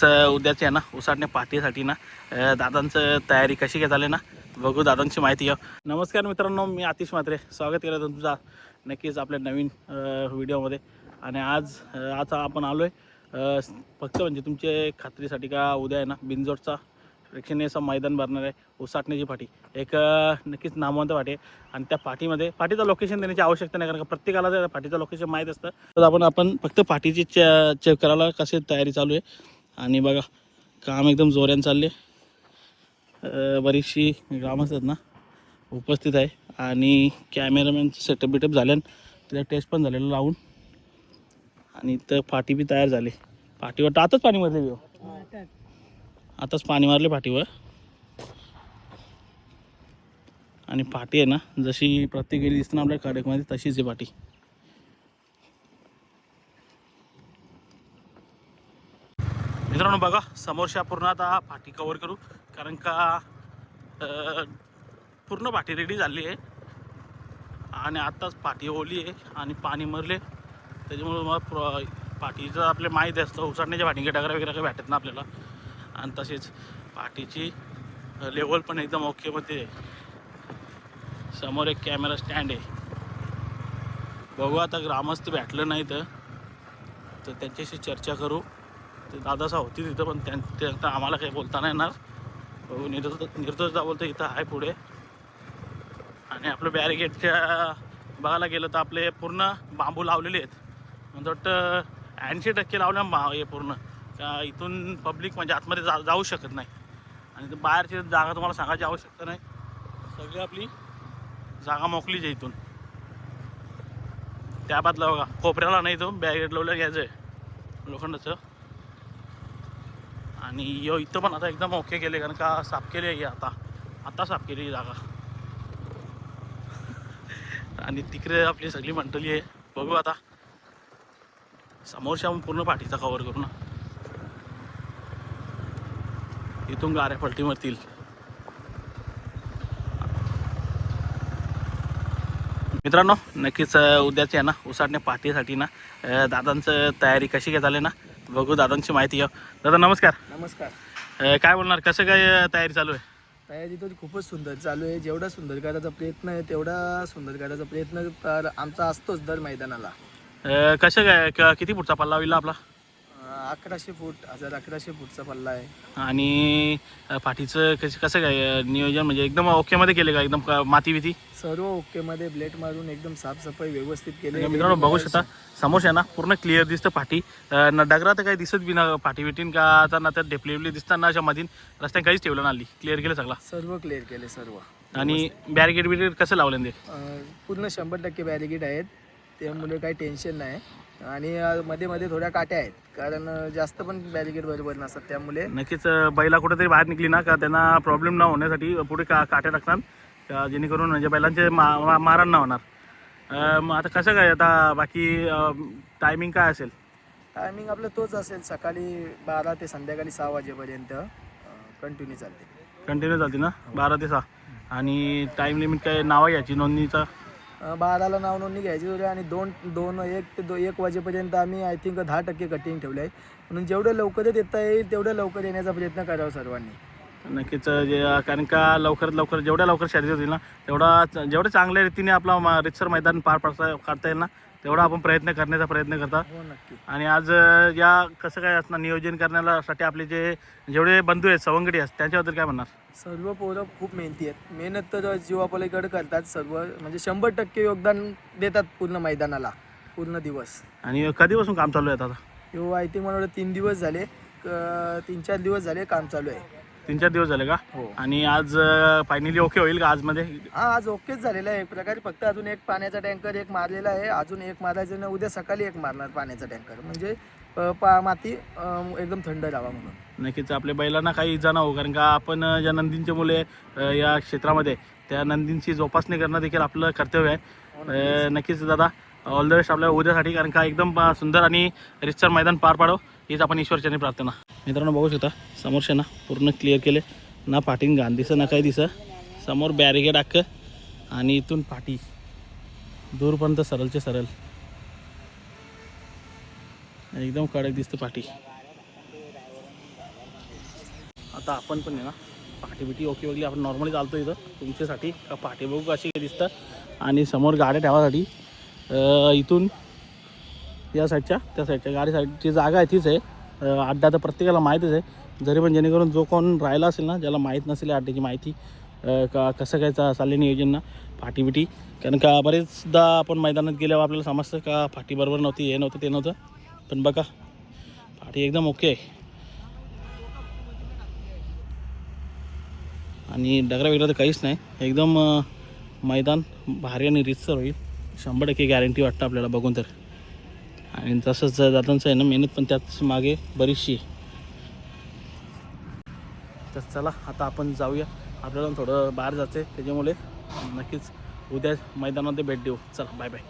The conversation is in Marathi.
च- उद्याची आहे ना उसाटणे पार्टीसाठी ना दादांचं तयारी कशी काय झाली ना बघू दादांची माहिती घ्या नमस्कार मित्रांनो मी आतिश मात्रे स्वागत केलं तुमचा नक्कीच आपल्या नवीन व्हिडिओमध्ये. आणि आज आज आपण आलो आहे फक्त म्हणजे तुमचे खात्रीसाठी का उद्या आहे ना बिंजोडचा प्रेक्षणीयचा मैदान भरणार आहे उसाटण्याची पाठी. एक नक्कीच नामवंत पाठी आहे. आणि त्या पाठीमध्ये पाठीचं लोकेशन देण्याची आवश्यकता नाही कारण का प्रत्येकाला त्या पाठीचं लोकेशन माहीत असतं. तर आपण आपण फक्त पाठीची चे चेक करायला कशी तयारी चालू आहे आणि बघा काम एकदम जोऱ्यानं चालले बरीचशी ग्रामस्थ आहेत ना उपस्थित आहे. आणि कॅमेरामॅनचं सेटअप बिटअप झाल्यान त्याचा टेस्ट पण झालेलं लावून. आणि तर पाठी बी तयार झाली. पाठीवर तर हो. आताच पाणी मारले आताच पाणी मारले पाठीवर आणि पाठी आहे ना जशी प्रत्येक वेळी दिसतं ना आपल्या कडकमध्ये तशीच आहे पाठी मित्रांनो बघा समोरच्या पूर्ण आता पाठी कवर करू. कारण का पूर्ण पाठी रेडी झाली आहे. आणि आत्ताच पाठी ओली आहे आणि पाणी मरले. त्याच्यामुळे मग प्र पाठीचं आपले माहीत असतं उसाडण्याच्या पाठी डगरा वगैरे काही भेटत ना आपल्याला. आणि तसेच पाठीची लेवल पण एकदम ओकेमध्ये आहे. समोर एक कॅमेरा स्टँड आहे. बघू आता ग्रामस्थ भेटलं नाही तर. तर त्यांच्याशी चर्चा करू. ते दादासा होती तिथं पण त्यां आता आम्हाला काही बोलता नाही येणार. बघू निर्दोष निर्दोषदा बोलतो इथं आहे पुढे. आणि आपलं बॅरिगेटच्या बघायला गेलं तर आपले पूर्ण बांबू लावलेले आहेत. म्हणजे वाटतं ऐंशी टक्के लावल्या बा हे पूर्ण. इथून पब्लिक म्हणजे आतमध्ये जा जाऊ शकत नाही. आणि बाहेरची जागा तुम्हाला सांगायची आवश्यकता नाही. सगळी आपली जागा मोकलीच आहे इथून. त्या बादला बघा कोपऱ्याला नाही तो बॅरिगेट लावलं घ्यायचं आहे लोखंडाचं. आणि यो इथं पण आता एकदम ओके केले कारण का साफ केली आहे आता. आता साफ केली जागा. आणि तिकडे आपली सगळी मंडळी आहे. बघू आता. समोरच्या पूर्ण पाठीचा कवर करू ना. इथून गाऱ्या पलटी मरतील मित्रांनो नक्कीच उद्याच उद्याची आहे ना उसाटणे पाठीसाठी ना दादांचं तयारी कशी काय झाली ना बघू दादांची माहिती घ्या दादा नमस्कार. नमस्कार. अ, काय बोलणार? कसं काय तयारी चालू आहे? तयारी तर खूपच सुंदर चालू आहे. जेवढा सुंदर करायचा प्रयत्न आहे तेवढा सुंदर करायचा प्रयत्न तर आमचा असतोच दर मैदानाला. अ, कसं काय क- किती फुटचा पल्ला होईल आपला? अकराशे फूट हजार अकराशे फूटचा पल्ला आहे. आणि पाठीचं कसं कसं काय नियोजन? म्हणजे एकदम ओकेमध्ये केले का? एकदम क- माती बिती? सर्व ओकेमध्ये ब्लेड मारून एकदम साफसफाई व्यवस्थित केली मित्रांनो बघू शकता समोर आहे ना पूर्ण क्लिअर दिसतं पाठी. अ, न डगरा तर काही दिसत बी ना पाठी बिटीन का आता ना तर ढेपली बिपली दिसतात ना अशा मधीन रस्त्याने काहीच ठेवलं ना आली क्लिअर केलं सगळा. सर्व क्लिअर केले सर्व. आणि बॅरिगेट बिरिगेट कसं लावलं ते? अं, पूर्ण शंभर टक्के बॅरिगेट आहेत. त्यामुळे काही टेन्शन नाही. आणि मध्ये मध्ये थोड्या काट्या आहेत. कारण जास्त पण बॅरिगेट बरोबर नसतात त्यामुळे. नक्कीच बैला कुठेतरी बाहेर निघली ना का त्यांना प्रॉब्लेम न होण्यासाठी पुढे का काट्या टाकतात जेणेकरून म्हणजे बैलांचे मा मारण न होणार? मग आता कसं काय आता बाकी टायमिंग काय असेल? टायमिंग आपलं तोच असेल. सकाळी बारा ते संध्याकाळी सहा वाजेपर्यंत कंटिन्यू चालते. कंटिन्यू चालते ना? बारा ते सहा. आणि टाईम लिमिट काय नाव घ्यायची नोंदणीचा? बाराला नाव नोंदणी घ्यायची होती आणि दोन दोन एक ते दो एक वाजेपर्यंत आम्ही आय थिंक दहा टक्के कटिंग ठेवलं आहे. म्हणून जेवढं लवकर येता येईल तेवढं लवकर येण्याचा प्रयत्न करावा सर्वांनी. नक्कीच जे कारण का लवकरात लवकर जेवढ्या लवकर शर्यत होईल ना तेवढा जेवढ्या चांगल्या रीतीने आपला मा- रितसर मैदान पार पाडता काढता येईल ना तेवढा आपण प्रयत्न करण्याचा प्रयत्न करता. हो नक्की. आणि आज अ, या कसं काय असणार नियोजन करण्यासाठी आपले जे जेवढे बंधू आहेत सवंगडी आहेत त्यांच्याबद्दल काय म्हणणार? सर्व पोरं खूप मेहनती आहेत. मेहनत तर जीवापलीकडे करतात सर्व. म्हणजे शंभर टक्के योगदान देतात पूर्ण मैदानाला. पूर्ण दिवस. आणि कधीपासून काम चालू आहे आता? हो आय थिंक मला वाटतं तीन दिवस झाले. क- तीन चार दिवस झाले काम चालू आहे. तीन चार दिवस झाले का? हो. आणि आज फायनली ओके होईल का आजमध्ये? हा आज ओकेच झालेला आहे. एक प्रकारे फक्त अजून एक पाण्याचा टँकर एक मारलेला आहे. अजून एक मारायचं ना उद्या सकाळी एक मारणार पाण्याचा टँकर. म्हणजे अ, पा माती अ, एकदम थंड राहावा म्हणून. नक्कीच आपल्या बैलांना काही इजा हो कारण का आपण अ, ज्या नंदींचे मुले अ, या क्षेत्रामध्ये त्या नंदींची जोपासणी करणं देखील आपलं कर्तव्य आहे. अ, नक्कीच दादा ऑल द बेस्ट आपल्या उद्यासाठी कारण का एकदम अ, सुंदर आणि रितसर मैदान पार पाडो. हीच आपण ईश्वरच्याने प्रार्थना. मित्रांनो बघू शकता समोरचे ना पूर्ण क्लिअर केले. ना पाठीन घाण दिसं ना काही दिसं समोर बॅरिगेड अख्खं आणि इथून पाठी. दूरपर्यंत सरळचे सरळ. एकदम कडक दिसतं पाठी. आता आपण पण आहे ना पाठी बिटी ओके वगैरे आपण नॉर्मली चालतो इथं. तुमच्यासाठी का पाठी बघू कशी दिसतं आणि समोर गाड्या ठेवासाठी इथून या साईडच्या त्या साईडच्या गाडी साईडची जागा आहे तीच आहे. अड्डा तर प्रत्येकाला माहीतच आहे. जरी पण जेणेकरून जो कोण राहिला असेल ना ज्याला माहीत नसेल अड्ड्याची माहिती का कसं काय चा चालले नियोजन ना फाटी बिटी कारण का बरेचदा आपण मैदानात गेल्यावर आपल्याला समजतं का फाटी बरोबर नव्हती हे नव्हतं ते नव्हतं. पण बघा फाटी एकदम ओके आहे. आणि डगरा वगैरे तर काहीच नाही. एकदम मैदान भारी आणि रितसर होईल. शंभर टक्के गॅरंटी वाटतं आपल्याला बघून तर. आणि तसंच दादांचं आहे ना मेहनत पण त्याच मागे बरीचशी तर चला आता आपण जाऊया. आपल्याला थोडं बाहेर जायचं आहे त्याच्यामुळे नक्कीच उद्या मैदानामध्ये भेट देऊ. चला बाय बाय